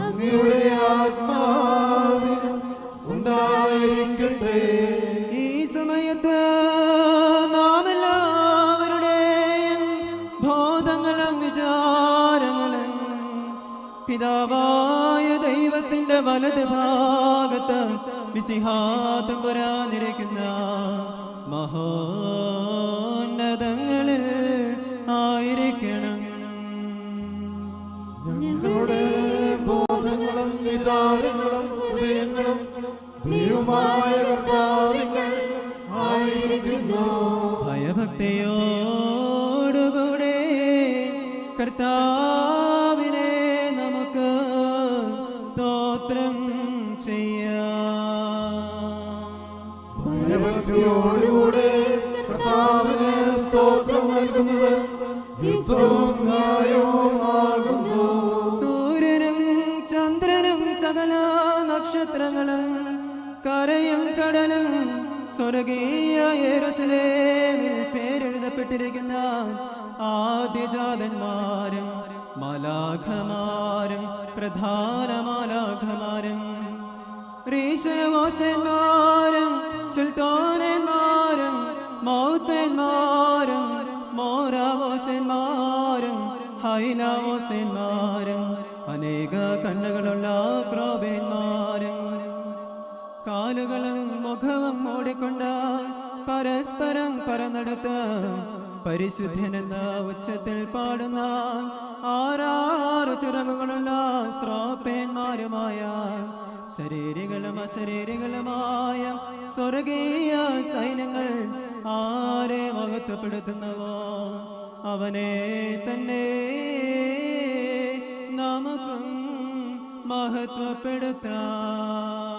അങ്ങയുടെ ആത്മാവിനും ഉണ്ടായിരിക്കട്ടെ. ഈ സമയത്ത് നാം എല്ലാവരുടെയും ബോധങ്ങളും വിചാരങ്ങളും പിതാവായ ദൈവത്തിന്റെ വലത് ഭാഗത്ത് വിസിഹാത്തം പുരാനിരിക്കുന്ന മഹോന്നതങ്ങളിൽ കർത്താവിങ്ങൾ ആയിരിക്കുന്നു. ഭയഭക്തിയോടുകൂടെ കർത്താവിനെ നമുക്ക് സ്തോത്രം ചെയ്യാം. ഭയഭക്തിയോടുകൂടെ കർത്താവിന് സ്തോത്രം നൽകുന്നത് യുദ്ധവും ന്യായവുമാകുന്നു സൂര്യനും ചന്ദ്രനും സകല നക്ഷത്രങ്ങളും കരയും കടലും സ്വർഗീയ പേരെഴുതപ്പെട്ടിരിക്കുന്ന ആദ്യജാതന്മാരും മാലാഖമാരും പ്രധാന മലാഖമാരും റീശവോസന്മാരും സുൽത്താനന്മാരും മൗത്തന്മാരും മോരാവോസന്മാരും ഹൈലാവോസന്മാരും അനേക കണ്ണുകളുള്ള ക്രോബന്മാരും കാലുകളും മുഖവും മൂടിക്കൊണ്ട് പരസ്പരം പറന്നെടുത്ത് പരിശുദ്ധനെന്ന ഉച്ചത്തിൽ പാടുന്ന ആറാറ് ചിറകുകളുള്ള സ്രോപ്പേന്മാരുമായ ശരീരങ്ങളും അശരീരങ്ങളുമായ സ്വർഗീയ സൈന്യങ്ങൾ ആരെ മഹത്വപ്പെടുത്തുന്നവോ? അവനെ തന്നെ നമുക്കും മഹത്വപ്പെടുത്താം.